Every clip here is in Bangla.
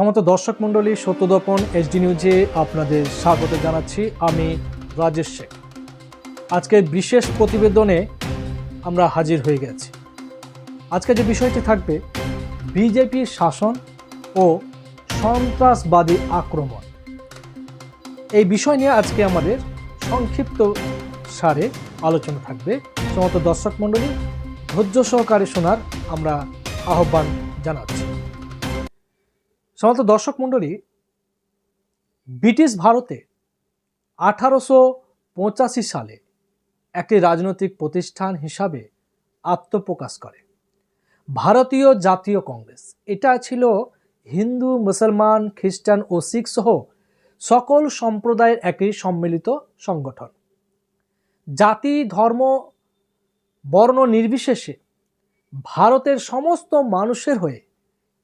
সমত দর্শক মণ্ডলী, সত্যদর্পণ এইচডি নিউজে আপনাদের স্বাগত জানাচ্ছি। আমি রাজেশ শেখ। আজকের বিশেষ প্রতিবেদনে আমরা হাজির হয়ে গেছি। আজকে যে বিষয়টি থাকবে, বিজেপির শাসন ও সন্ত্রাসবাদী আক্রমণ। এই বিষয় নিয়ে আজকে আমাদের সংক্ষিপ্ত সারে আলোচনা থাকবে। সমস্ত দর্শক মণ্ডলী, ধৈর্য সহকারে শোনার আমরা আহ্বান জানাচ্ছি। সমস্ত দর্শক মণ্ডলী, ব্রিটিশ ভারতে আঠারোশো পঁচাশি সালে একটি রাজনৈতিক প্রতিষ্ঠান হিসাবে আত্মপ্রকাশ করে। ভারতীয় জাতীয় কংগ্রেস। এটা ছিল হিন্দু, মুসলমান, খ্রিস্টান ও শিখ সহ সকল সম্প্রদায়ের একটি সম্মিলিত সংগঠন। জাতি, ধর্ম, বর্ণ নির্বিশেষে ভারতের সমস্ত মানুষের হয়ে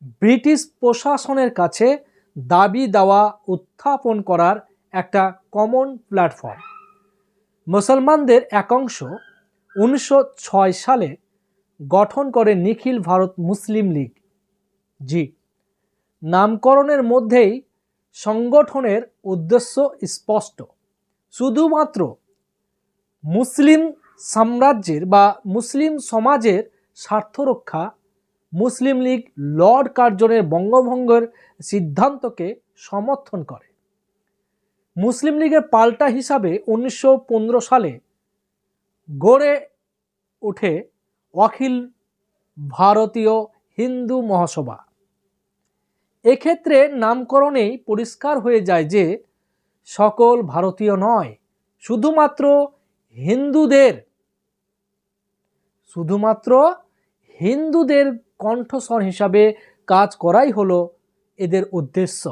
ব্রিটিশ প্রশাসনের কাছে দাবি দেওয়া উত্থাপন করার একটা কমন প্ল্যাটফর্ম মুসলমানদের একাংশ উনিশশো ছয় সালে গঠন করে নিখিল ভারত মুসলিম লীগ। জি, নামকরণের মধ্যেই সংগঠনের উদ্দেশ্য স্পষ্ট। শুধুমাত্র মুসলিম সাম্রাজ্যের বা মুসলিম সমাজের স্বার্থ রক্ষা মুসলিম লীগ লর্ড কার্জনের বঙ্গভঙ্গের সিদ্ধান্তকে সমর্থন করে। মুসলিম লীগের পাল্টা হিসাবে উনিশশো পনেরো সালে গড়ে ওঠে অখিল ভারতীয় হিন্দু মহাসভা। এক্ষেত্রে নামকরণেই পরিষ্কার হয়ে যায় যে সকল ভারতীয় নয়, শুধুমাত্র হিন্দুদের শুধুমাত্র হিন্দুদের কণ্ঠস্বর হিসাবে কাজ করাই হলো এদের উদ্দেশ্য।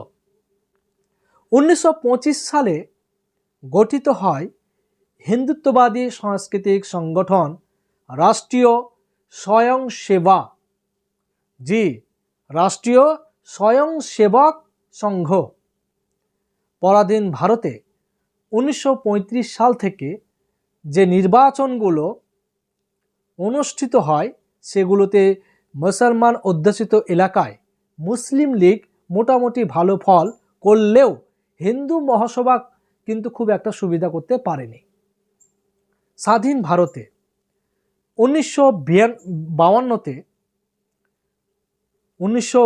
উনিশশো পঁচিশ সালে গঠিত হয় হিন্দুত্ববাদী সাংস্কৃতিক সংগঠন রাষ্ট্রীয় স্বয়ংসেবা, জি, রাষ্ট্রীয় স্বয়ংসেবক সংঘ। পরাধীন ভারতে উনিশশো পঁয়ত্রিশ সাল থেকে যে নির্বাচনগুলো অনুষ্ঠিত হয় সেগুলোতে মুসলমান অধ্যুষিত এলাকায় মুসলিম লীগ মোটামুটি ভালো ফল করলেও হিন্দু মহাসভা কিন্তু খুব একটা সুবিধা করতে পারেনি। স্বাধীন ভারতে উনিশশো বাউান্নতে উনিশশো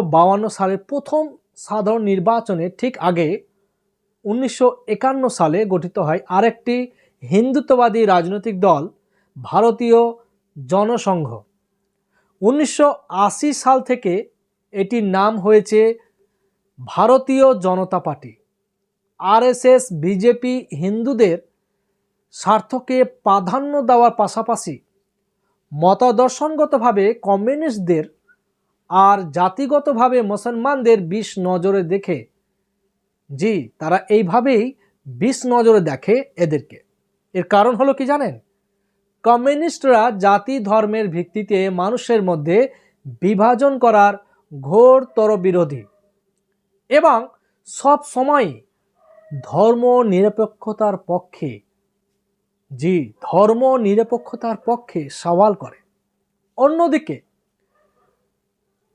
সালের প্রথম সাধারণ নির্বাচনে ঠিক আগে উনিশশো একান্ন সালে গঠিত হয় আরেকটি হিন্দুত্ববাদী রাজনৈতিক দল ভারতীয় জনসংঘ। উনিশশো আশি সাল থেকে এটির নাম হয়েছে ভারতীয় জনতা পার্টি। আরএসএস, বিজেপি হিন্দুদের স্বার্থকে প্রাধান্য দেওয়ার পাশাপাশি মতাদর্শনগতভাবে কমিউনিস্টদের আর জাতিগতভাবে মুসলমানদের বিষ নজরে দেখে। জি, তারা এইভাবেই বিষ নজরে দেখে এদেরকে। এর কারণ হলো কি জানেন? কমিউনিস্টরা জাতি ধর্মের ভিত্তিতে মানুষের মধ্যে বিভাজন করার ঘোরতর বিরোধী এবং সব সময় ধর্ম নিরপেক্ষতার পক্ষে, জি, ধর্ম নিরপেক্ষতার পক্ষে সওয়াল করে। অন্যদিকে,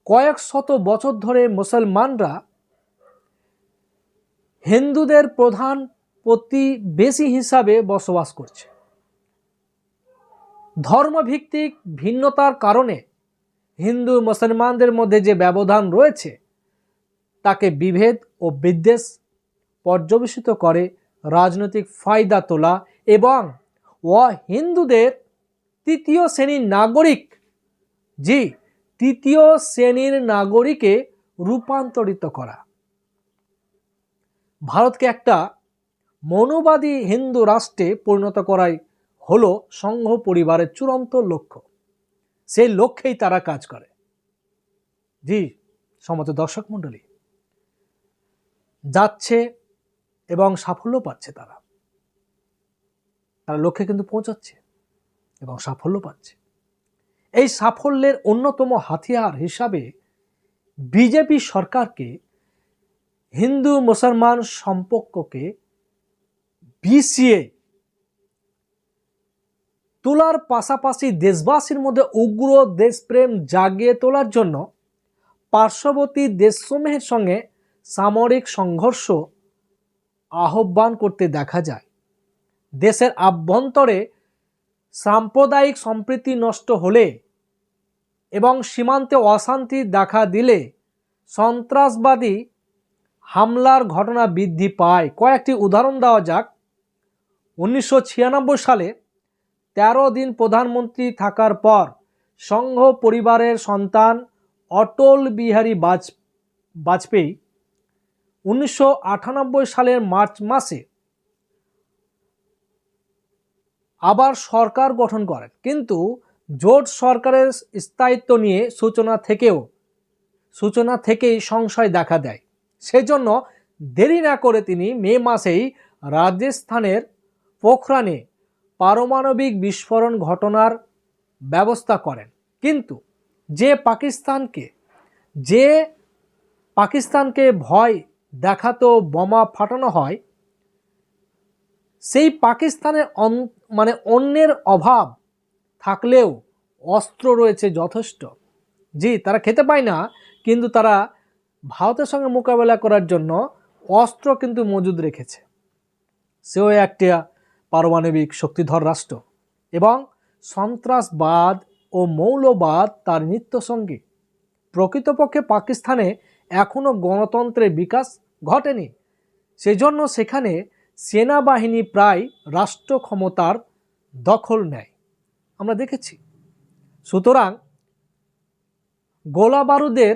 কয়েক শত বছর ধরে মুসলমানরা হিন্দুদের প্রধান প্রতিবেশী হিসাবে বসবাস করছে। ধর্মভিত্তিক ভিন্নতার কারণে হিন্দু মুসলমানদের মধ্যে যে ব্যবধান রয়েছে, তাকে বিভেদ ও বিদ্বেষ পর্যবেসিত করে রাজনৈতিক ফায়দা তোলা এবং ও হিন্দুদের তৃতীয় শ্রেণির নাগরিক, জি, তৃতীয় শ্রেণির নাগরিকে রূপান্তরিত করা। ভারতকে একটা মনোবাদী হিন্দু রাষ্ট্রে পরিণত করাই হলো সংঘ পরিবারের চূড়ান্ত লক্ষ্য। সেই লক্ষ্যেই তারা কাজ করে। জি সমত দর্শক মণ্ডলী, যাচ্ছে এবং সাফল্য পাচ্ছে তারা। তারা লক্ষ্যে কিন্তু পৌঁছাচ্ছে এবং সাফল্য পাচ্ছে। এই সাফল্যের অন্যতম হাতিয়ার হিসাবে বিজেপি সরকারকে হিন্দু মুসলমান সম্পর্ককে বিসিয়ে তোলার পাশাপাশি দেশবাসীর মধ্যে উগ্র দেশপ্রেম জাগিয়ে তোলার জন্য পার্শ্ববর্তী দেশসমূহের সঙ্গে সামরিক সংঘর্ষ আহ্বান করতে দেখা যায়। দেশের আভ্যন্তরে সাম্প্রদায়িক সম্প্রীতি নষ্ট হলে এবং সীমান্তে অশান্তি দেখা দিলে সন্ত্রাসবাদী হামলার ঘটনা বৃদ্ধি পায়। কয়েকটি উদাহরণ দেওয়া যাক। উনিশশো ছিয়ানব্বই সালে তেরো দিন প্রধানমন্ত্রী থাকার পর সংঘ পরিবারের সন্তান অটল বিহারী বাজ, বাজপেয়ী উনিশশো আটানব্বই সালের মার্চ মাসে আবার সরকার গঠন করেন। কিন্তু জোট সরকারের স্থায়িত্ব নিয়ে সূচনা থেকেও, সূচনা থেকেই সংশয় দেখা দেয়। সেজন্য দেরি না করে তিনি মে মাসেই রাজস্থানের পোখরানে পারমাণবিক বিস্ফোরণ ঘটনার ব্যবস্থা করেন। কিন্তু যে পাকিস্তানকে যে পাকিস্তানকে ভয় দেখাতো বোমা ফাটানো হয়, সেই পাকিস্তানের মানে অন্যের অভাব থাকলেও অস্ত্র রয়েছে যথেষ্ট। জি, তারা খেতে পায় না, কিন্তু তারা ভারতের সঙ্গে মোকাবেলা করার জন্য অস্ত্র কিন্তু মজুদ রেখেছে। সেও একটা পারমাণবিক শক্তিধর রাষ্ট্র এবং সন্ত্রাসবাদ ও মৌলবাদ তার নিত্যসঙ্গী। প্রকৃতপক্ষে পাকিস্তানে এখনও গণতন্ত্রের বিকাশ ঘটেনি। সেজন্য সেখানে সেনাবাহিনী প্রায় রাষ্ট্র ক্ষমতার দখল নেয়। আমরা দেখেছি। সুতরাং গোলা বারুদের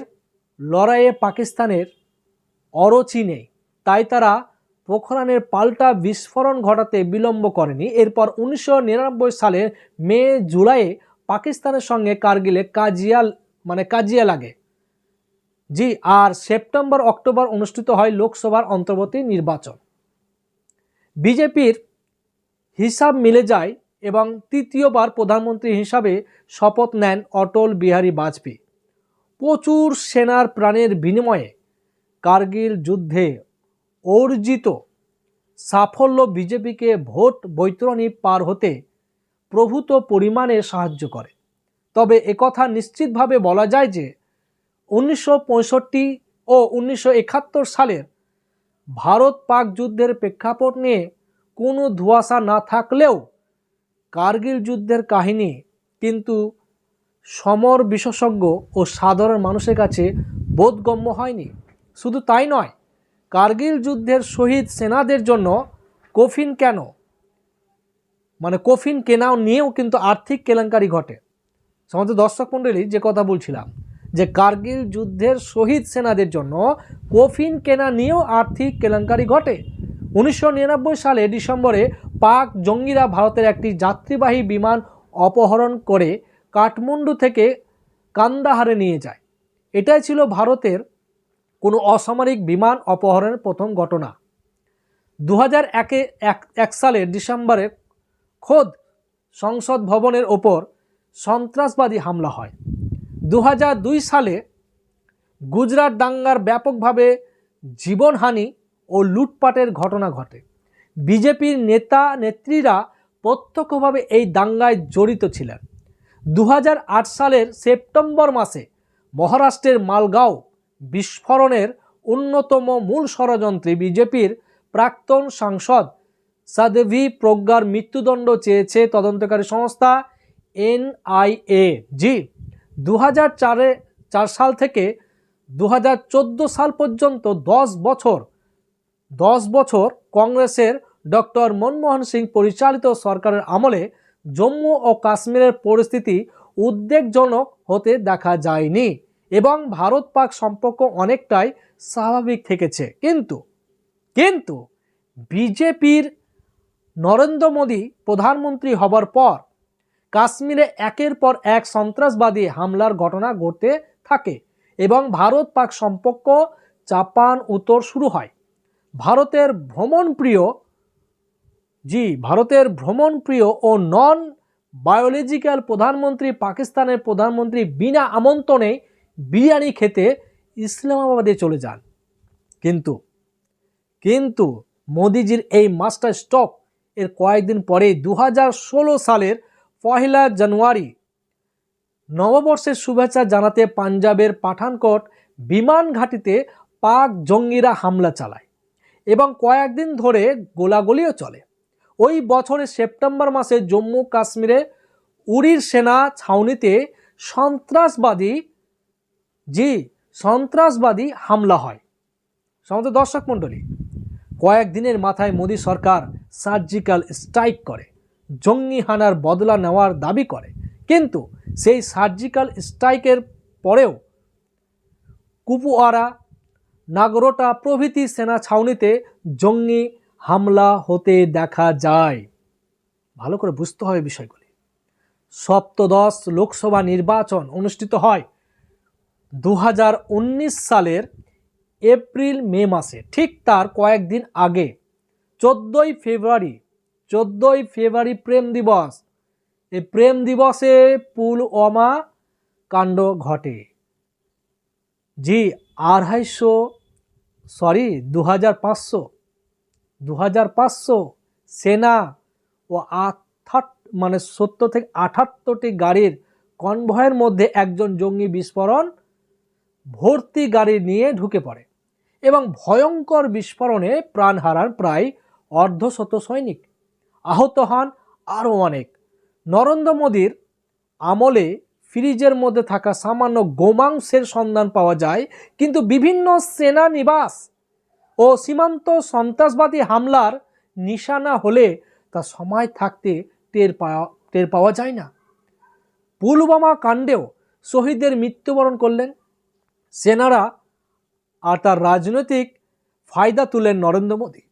লড়াইয়ে পাকিস্তানের অরচি নেই। তাই তারা পোখরানের পাল্টা বিস্ফোরণ ঘটাতে বিলম্ব করেনি। এরপর উনিশশো সালের মে জুলাইয়ে পাকিস্তানের সঙ্গে কার্গিলে কাজিয়াল মানে কাজিয়া লাগে। জি, আর সেপ্টেম্বর, অক্টোবর অনুষ্ঠিত হয় লোকসভার অন্তর্বর্তী নির্বাচন। বিজেপির হিসাব মিলে যায় এবং তৃতীয়বার প্রধানমন্ত্রী হিসাবে শপথ নেন অটল বিহারী বাজপেয়ী। প্রচুর সেনার প্রাণের বিনিময়ে কার্গিল যুদ্ধে অর্জিত সাফল্য বিজেপিকে ভোট বৈতরণী পার হতে প্রভূত পরিমাণে সাহায্য করে। তবে একথা নিশ্চিতভাবে বলা যায় যে উনিশশো পঁয়ষট্টি ও উনিশশো একাত্তর সালের ভারত পাক যুদ্ধের প্রেক্ষাপট নিয়ে কোনো ধোঁয়াশা না থাকলেও কার্গিল যুদ্ধের কাহিনী কিন্তু সমর বিশেষজ্ঞ ও সাধারণ মানুষের কাছে বোধগম্য হয়নি। শুধু তাই নয় কার্গিল যুদ্ধের শহীদ সেনাদের জন্য কফিন কেন? মানে কফিন কেনাও নিয়েও কিন্তু আর্থিক কেলেঙ্কারি ঘটে। সমাজ দর্শক মণ্ডলী, যে কথা বলছিলাম, যে কার্গিল যুদ্ধের শহীদ সেনাদের জন্য কফিন কেনা নিয়েও আর্থিক কেলেঙ্কারি ঘটে। উনিশশো নিরানব্বই সালে ডিসেম্বরে পাক জঙ্গিরা ভারতের একটি যাত্রীবাহী বিমান অপহরণ করে কাঠমান্ডু থেকে কান্দাহারে নিয়ে যায়। এটাই ছিল ভারতের কোনো অসামরিক বিমান অপহরণের প্রথম ঘটনা। দু হাজার একে, এক সালের ডিসেম্বরে খোদ সংসদ ভবনের ওপর সন্ত্রাসবাদী হামলা হয়। দু সালে গুজরাট দাঙ্গার ব্যাপকভাবে জীবনহানি ও লুটপাটের ঘটনা ঘটে। বিজেপির নেতা, নেত্রীরা প্রত্যক্ষভাবে এই দাঙ্গায় জড়িত ছিলেন। দু হাজার আট সালের সেপ্টেম্বর মাসে মহারাষ্ট্রের মালগাঁও বিস্ফোরণের অন্যতম মূল ষড়যন্ত্রী বিজেপির প্রাক্তন সাংসদ সাদেভি প্রজ্ঞার মৃত্যুদণ্ড চেয়েছে তদন্তকারী সংস্থা এনআইএ। জি দু চারে চার সাল থেকে দু হাজার চোদ্দ সাল পর্যন্ত দশ বছর দশ বছর কংগ্রেসের ডক্টর মনমোহন সিং পরিচালিত সরকারের আমলে জম্মু ও কাশ্মীরের পরিস্থিতি উদ্বেগজনক হতে দেখা যায়নি। এবং ভারত পাক সম্পর্ক অনেকটাই স্বাভাবিক থেকেছে। কিন্তু কিন্তু বিজেপির নরেন্দ্র মোদী প্রধানমন্ত্রী হবার পর কাশ্মীরে একের পর এক সন্ত্রাসবাদী হামলার ঘটনা ঘটতে থাকে এবং ভারত পাক সম্পর্ক চাপান উত্তর শুরু হয়। ভারতের ভ্রমণপ্রিয়, জি, ভারতের ভ্রমণপ্রিয় ও নন বায়োলজিক্যাল প্রধানমন্ত্রী, পাকিস্তানের প্রধানমন্ত্রী বিনা আমন্ত্রণে বিরিয়ানি খেতে ইসলামাবাদে চলে যান। কিন্তু কিন্তু মোদিজির এই মাস্টার স্টক এর কয়েকদিন পরে দু হাজার ষোলো সালের পহেলা জানুয়ারি নববর্ষের শুভেচ্ছা জানাতে পাঞ্জাবের পাঠানকোট বিমান ঘাঁটিতে পাক জঙ্গিরা হামলা চালায় এবং কয়েকদিন ধরে গোলাগুলিও চলে। ওই বছরের সেপ্টেম্বর মাসে জম্মু কাশ্মীরে উড়ির সেনা ছাউনিতে সন্ত্রাসবাদী জি, সন্ত্রাসবাদী হামলা হয়। সমস্ত দর্শক মণ্ডলী কয়েকদিনের মাথায় মোদী সরকার সার্জিক্যাল স্ট্রাইক করে, জঙ্গি হানার বদলা নেওয়ার দাবি করে। কিন্তু সেই সার্জিক্যাল স্ট্রাইকের পরেও কুপুয়ারা নাগরোটা প্রভৃতি সেনা ছাউনিতে জঙ্গি হামলা হতে দেখা যায়। ভালো করে বুঝতে হবে বিষয়গুলি। সপ্তদশ লোকসভা নির্বাচন অনুষ্ঠিত হয় দু হাজার উনিশ সালের এপ্রিল মে মাসে, ঠিক তার কয়েকদিন আগে, চোদ্দোই ফেব্রুয়ারি চোদ্দোই ফেব্রুয়ারি প্রেম দিবস। এই প্রেম দিবসে পুলওয়ামা কাণ্ড ঘটে। জি, আড়াইশো, সরি দু হাজার পাঁচশো দু হাজার পাঁচশো সেনা ও আঠাট মানে সত্তর থেকে আটাত্তরটি গাড়ির কনভয়ের মধ্যে একজন জঙ্গি বিস্ফোরণ ভর্তি গাড়ি নিয়ে ঢুকে পড়ে এবং ভয়ঙ্কর বিস্ফোরণে প্রাণ হারান প্রায় অর্ধশত সৈনিক। আহত হন আরও অনেক। নরেন্দ্র মোদীর আমলে ফ্রিজের মধ্যে থাকা সামান্য গোমাংসের সন্ধান পাওয়া যায়, কিন্তু বিভিন্ন সেনা নিবাস ও সীমান্ত সন্ত্রাসবাদী হামলার নিশানা হলে তা সময় থাকতে টের পাওয়া টের পাওয়া যায় না। পুলওয়ামা কাণ্ডেও শহীদদের মৃত্যুবরণ করলেন। সেনারা আর তার রাজনৈতিক ফায়দা তুলেন নরেন্দ্র মোদী।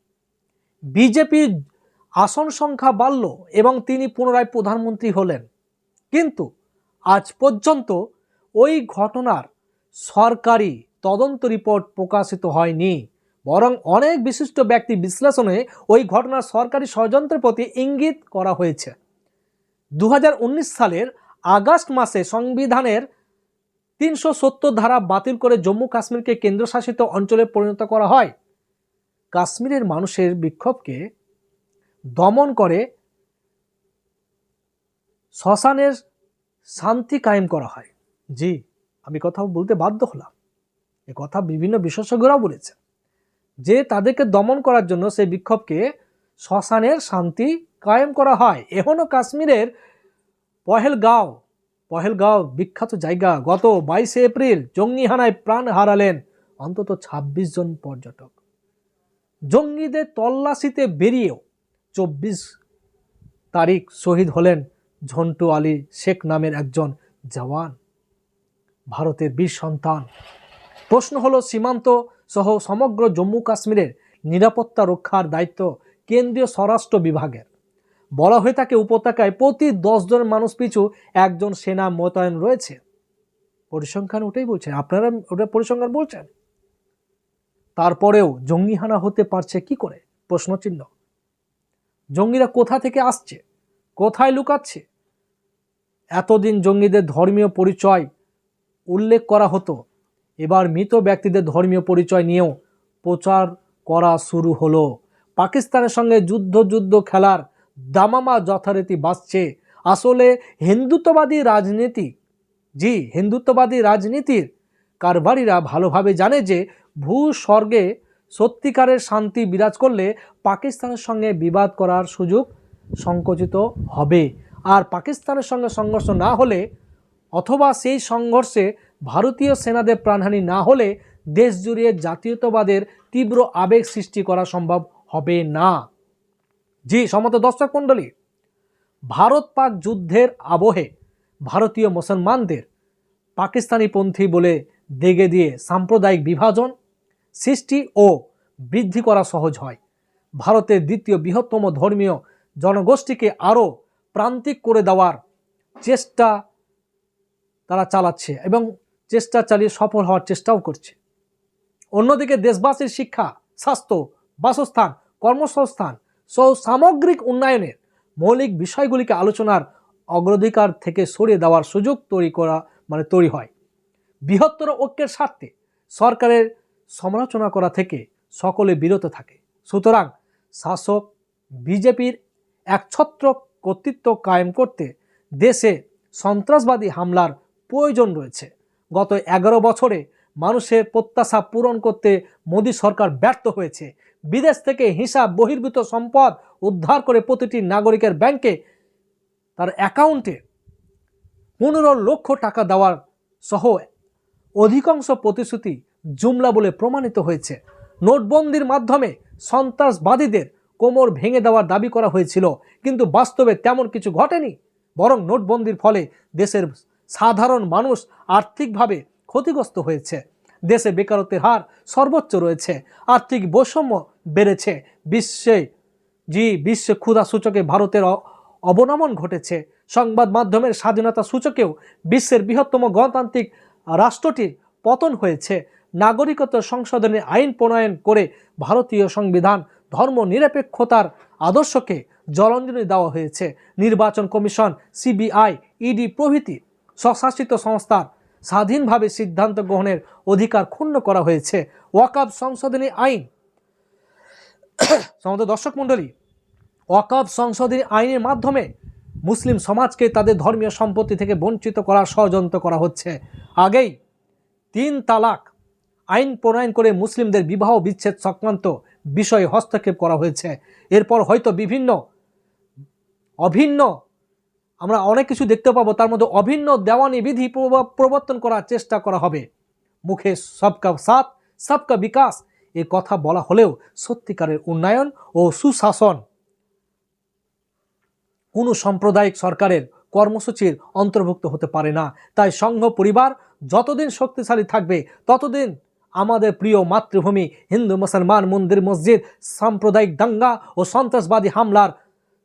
বিজেপির আসন সংখ্যা বাড়ল এবং তিনি পুনরায় প্রধানমন্ত্রী হলেন। কিন্তু আজ পর্যন্ত ওই ঘটনার সরকারি তদন্ত রিপোর্ট প্রকাশিত হয়নি। বরং অনেক বিশিষ্ট ব্যক্তি বিশ্লেষণে ওই ঘটনার সরকারি ষড়যন্ত্রের প্রতি ইঙ্গিত করা হয়েছে। দু হাজার উনিশ সালের আগস্ট মাসে সংবিধানের তিনশো সত্তর ধারা বাতিল করে জম্মু কাশ্মীরকে কেন্দ্রশাসিত অঞ্চলে পরিণত করা হয়। কাশ্মীরের মানুষের বিক্ষোভকে দমন করে শ্মশানের শান্তি কায়েম করা হয়। জি, আমি কথা বলতে বাধ্য হলাম। এ কথা বিভিন্ন বিশেষজ্ঞরাও বলেছে যে তাদেরকে দমন করার জন্য সেই বিক্ষোভকে শ্মশানের শান্তি কায়েম করা হয়। এখনও কাশ্মীরের পহেলগাঁও পহেলগাঁও বিখ্যাত জায়গা। গত বাইশে এপ্রিল জঙ্গিহানায় প্রাণ হারালেন অন্তত ২৬ জন পর্যটক। জঙ্গিদের তল্লাশিতে বেরিয়েও চব্বিশ তারিখ শহীদ হলেন ঝন্টু আলী শেখ নামের একজন জওয়ান। ভারতের বীর সন্তান। প্রশ্ন হলো, সীমান্ত সহ সমগ্র জম্মু কাশ্মীরের নিরাপত্তা রক্ষার দায়িত্ব কেন্দ্রীয় স্বরাষ্ট্র বিভাগের। বলা হয়ে থাকে উপত্যকায় প্রতি জন মানুষ পিছু একজন সেনা মোতায়েন রয়েছে। পরিসংখ্যান ওটাই বলছেন আপনারা ওটা পরিসংখ্যান বলছেন? তারপরেও জঙ্গি হানা হতে পারছে কি করে? প্রশ্নচিহ্ন। জঙ্গিরা কোথা থেকে আসছে? কোথায় লুকাচ্ছে? এতদিন জঙ্গিদের ধর্মীয় পরিচয় উল্লেখ করা হতো। এবার মৃত ব্যক্তিদের ধর্মীয় পরিচয় নিয়েও প্রচার করা শুরু হলো। পাকিস্তানের সঙ্গে যুদ্ধ যুদ্ধ খেলার দামামা যথারীতি বাঁচছে। আসলে হিন্দুত্ববাদী রাজনীতি, জি, হিন্দুত্ববাদী রাজনীতির কারবারিরা ভালোভাবে জানে যে ভূস্বর্গে সত্যিকারের শান্তি বিরাজ করলে পাকিস্তানের সঙ্গে বিবাদ করার সুযোগ সংকুচিত হবে। আর পাকিস্তানের সঙ্গে সংঘর্ষ না হলে, অথবা সেই সংঘর্ষে ভারতীয় সেনাদের প্রাণহানি না হলে দেশ জুড়ে জাতীয়তাবাদের তীব্র আবেগ সৃষ্টি করা সম্ভব হবে না। জি সমত দর্শক মণ্ডলী, ভারত পাক যুদ্ধের আবহে ভারতীয় মুসলমানদের পাকিস্তানিপন্থী বলে দেগে দিয়ে সাম্প্রদায়িক বিভাজন সৃষ্টি ও বৃদ্ধি করা সহজ হয়। ভারতের দ্বিতীয় বৃহত্তম ধর্মীয় জনগোষ্ঠীকে আরও প্রান্তিক করে দেওয়ার চেষ্টা তারা চালাচ্ছে এবং চেষ্টা চালিয়ে সফল হওয়ার চেষ্টাও করছে। অন্যদিকে দেশবাসীর শিক্ষা, স্বাস্থ্য, বাসস্থান, কর্মসংস্থান সহ সামগ্রিক উন্নয়নের মৌলিক বিষয়গুলিকে আলোচনার অগ্রাধিকার থেকে সরিয়ে দেওয়ার সুযোগ তৈরি করা মানে তৈরি হয়। বৃহত্তর ঐক্যের স্বার্থে সরকারের সমালোচনা করা থেকে সকলে বিরত থাকে। সুতরাং শাসক বিজেপির একছত্র কর্তৃত্ব কায়েম করতে দেশে সন্ত্রাসবাদী হামলার প্রয়োজন রয়েছে। গত এগারো বছরে মানুষের প্রত্যাশা পূরণ করতে মোদী সরকার ব্যর্থ হয়েছে। বিদেশ থেকে হিসাব বহির্ভূত সম্পদ উদ্ধার করে প্রতিটি নাগরিকের ব্যাংকে তার অ্যাকাউন্টে পনেরো লক্ষ টাকা দেওয়ার সহ অধিকাংশ প্রতিশ্রুতি জুমলা বলে প্রমাণিত হয়েছে। নোটবন্দির মাধ্যমে সন্ত্রাসবাদীদের কোমর ভেঙে দেওয়ার দাবি করা হয়েছিল, কিন্তু বাস্তবে তেমন কিছু ঘটেনি, বরং নোটবন্দির ফলে দেশের সাধারণ মানুষ আর্থিকভাবে ক্ষতিগ্রস্ত হয়েছে। দেশে বেকারত্বের হার সর্বোচ্চ রয়েছে। আর্থিক বৈষম্য বেড়েছে। বিশ্বে, জি, বিশ্ব ক্ষুধা সূচকে ভারতের অবনমন ঘটেছে। সংবাদ মাধ্যমের স্বাধীনতা সূচকেও বিশ্বের বৃহত্তম গণতান্ত্রিক রাষ্ট্রটির পতন হয়েছে। নাগরিকত্ব সংশোধনী আইন প্রণয়ন করে ভারতীয় সংবিধান ধর্ম নিরপেক্ষতার আদর্শকে জলাঞ্জলি দেওয়া হয়েছে। নির্বাচন কমিশন, সিবিআই, ইডি প্রভৃতি স্বশাসিত সংস্থার স্বাধীনভাবে সিদ্ধান্ত গ্রহণের অধিকার ক্ষুণ্ণ করা হয়েছে। ওয়াকাব সংশোধনী আইন। সমস্ত দর্শক মণ্ডলী, ওয়াকাব সংশোধনী আইনের মাধ্যমে মুসলিম সমাজকে তাদের ধর্মীয় সম্পত্তি থেকে বঞ্চিত করার ষড়যন্ত্র করা হচ্ছে। আগেই তিন তালাক আইন প্রণয়ন করে মুসলিমদের বিবাহ বিচ্ছেদ সংক্রান্ত বিষয়ে হস্তক্ষেপ করা হয়েছে। এরপর হয়তো বিভিন্ন অভিন্ন আমরা অনেক কিছু দেখতে পাবো। তার মধ্যে অভিন্ন দেওয়ানি বিধি প্রব- প্রবর্তন করার চেষ্টা করা হবে। মুখে সবকা সাথ, সবকা বিকাশ, এ কথা বলা হলেও সত্যিকারের উন্নয়ন ও সুশাসন। কোনো সাম্প্রদায়িক সরকারের কর্মসূচির অন্তর্ভুক্ত হতে পারে না। তাই সংঘ পরিবার যতদিন শক্তিশালী থাকবে, ততদিন আমাদের প্রিয় মাতৃভূমি হিন্দু মুসলমান মন্দির মসজিদ, সাম্প্রদায়িক দাঙ্গা ও সন্ত্রাসবাদী হামলার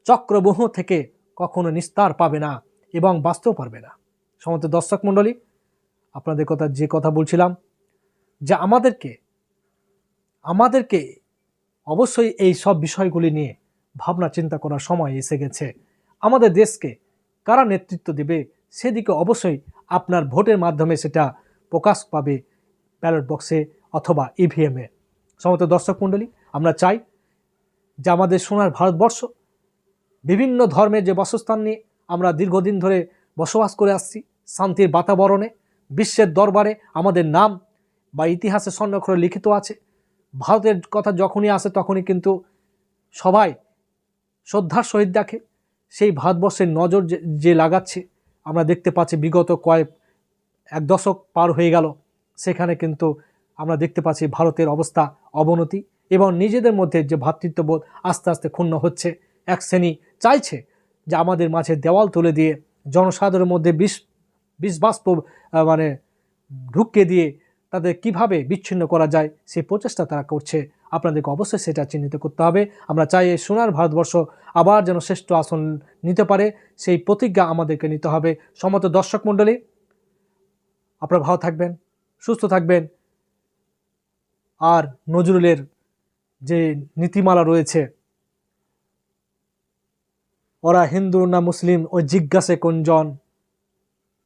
চক্রবহ থেকে কখনো নিস্তার পাবে না এবং বাঁচতেও পারবে না। সমস্ত দর্শক মণ্ডলী, আপনাদের কথা, যে কথা বলছিলাম, যে আমাদেরকে আমাদেরকে অবশ্যই এই সব বিষয়গুলি নিয়ে ভাবনা চিন্তা করার সময় এসে গেছে। আমাদের দেশকে কারা নেতৃত্ব দেবে, সেদিকে অবশ্যই আপনার ভোটের মাধ্যমে সেটা প্রকাশ পাবে ব্যালট বক্সে অথবা ইভিএমে সমস্ত দর্শক মণ্ডলী, আমরা চাই যে আমাদের সোনার ভারতবর্ষ বিভিন্ন ধর্মের যে বাসস্থান নিয়ে আমরা দীর্ঘদিন ধরে বসবাস করে আসছি, শান্তির বাতাবরণে, বিশ্বের দরবারে আমাদের নাম বা ইতিহাসে স্বর্ণাক্ষরে লিখিত আছে। ভারতের কথা যখনই আসে তখনই কিন্তু সবাই শ্রদ্ধার সহিত দেখে। সেই ভারতবর্ষের নজর যে- লাগাচ্ছে, আমরা দেখতে পাচ্ছি বিগত কয়েক, এক দশক পার হয়ে গেল। সেখানে কিন্তু আমরা দেখতে পাচ্ছি ভারতের অবস্থা অবনতি এবং নিজেদের মধ্যে যে ভ্রাতৃত্ববোধ আস্তে আস্তে ক্ষুণ্ণ হচ্ছে। এক শ্রেণি চাইছে যে আমাদের মাঝে দেওয়াল তুলে দিয়ে জনসাধারণের মধ্যে বিষ বিষবাষ্প আহ, মানে ঢুকিয়ে দিয়ে তাদের কীভাবে বিচ্ছিন্ন করা যায় সেই প্রচেষ্টা তারা করছে। আপনাদেরকে অবশ্যই সেটা চিহ্নিত করতে হবে। আমরা চাই এই সোনার ভারতবর্ষ আবার যেন শ্রেষ্ঠ আসন নিতে পারে। সেই প্রতিজ্ঞা আমাদেরকে নিতে হবে। সমত দর্শক মণ্ডলী আপনারা ভালো থাকবেন সুস্থ থাকবেন। আর নজরুলের যে নীতিমালা রয়েছে ওরা হিন্দু না মুসলিম ও জিজ্ঞাসে কোনজন?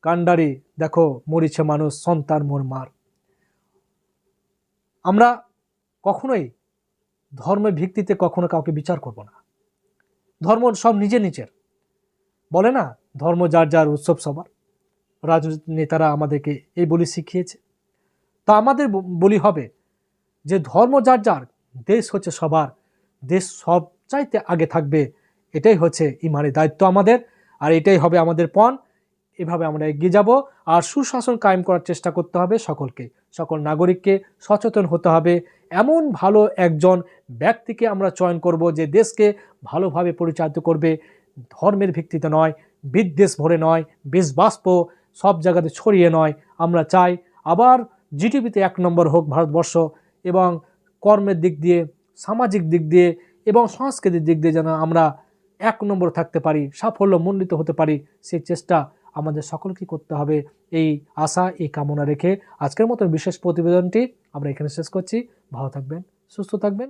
কান্ডারি দেখো, মরিছে মানুষ, সন্তান মোর মার। আমরা কখনোই ধর্মের ভিত্তিতে কখনো কাউকে বিচার করব না। ধর্ম সব নিজে নিজের। বলে না, ধর্ম যার যার উৎসব সবার। রাজনৈতিক নেতারা আমাদেরকে এই বলি শিখিয়েছে। তা আমাদের বলি হবে যে ধর্ম যার যার, দেশ হচ্ছে সবার। দেশ সব চাইতে আগে থাকবে এটাই হচ্ছে ইমানের দায়িত্ব আমাদের, আর এটাই হবে আমাদের পণ। এভাবে আমরা এগিয়ে যাব, আর সুশাসন কায়েম করার চেষ্টা করতে হবে সকলকে। সকল নাগরিককে সচেতন হতে হবে। এমন ভালো একজন ব্যক্তিকে আমরা চয়ন করব যে দেশকে ভালোভাবে পরিচালিত করবে। ধর্মের ভিত্তিতে নয়, বিদ্বেষ ভরে নয়, বিষবাষ্প সব জায়গাতে ছড়িয়ে নয়। আমরা চাই আবার জিডিপিতে এক নম্বর হোক ভারতবর্ষ, এবং কর্মের দিক দিয়ে, সামাজিক দিক দিয়ে, এবং সংস্কৃতির দিক দিয়ে যেন আমরা এক নম্বর থাকতে পারি সাফল্য মণ্ডিত হতে পারি সেই চেষ্টা আমাদের সকলকে করতে হবে। এই আশা, এই কামনা রেখে আজকের মতো বিশেষ প্রতিবেদনটি আমরা এখানে শেষ করছি। ভালো থাকবেন, সুস্থ থাকবেন।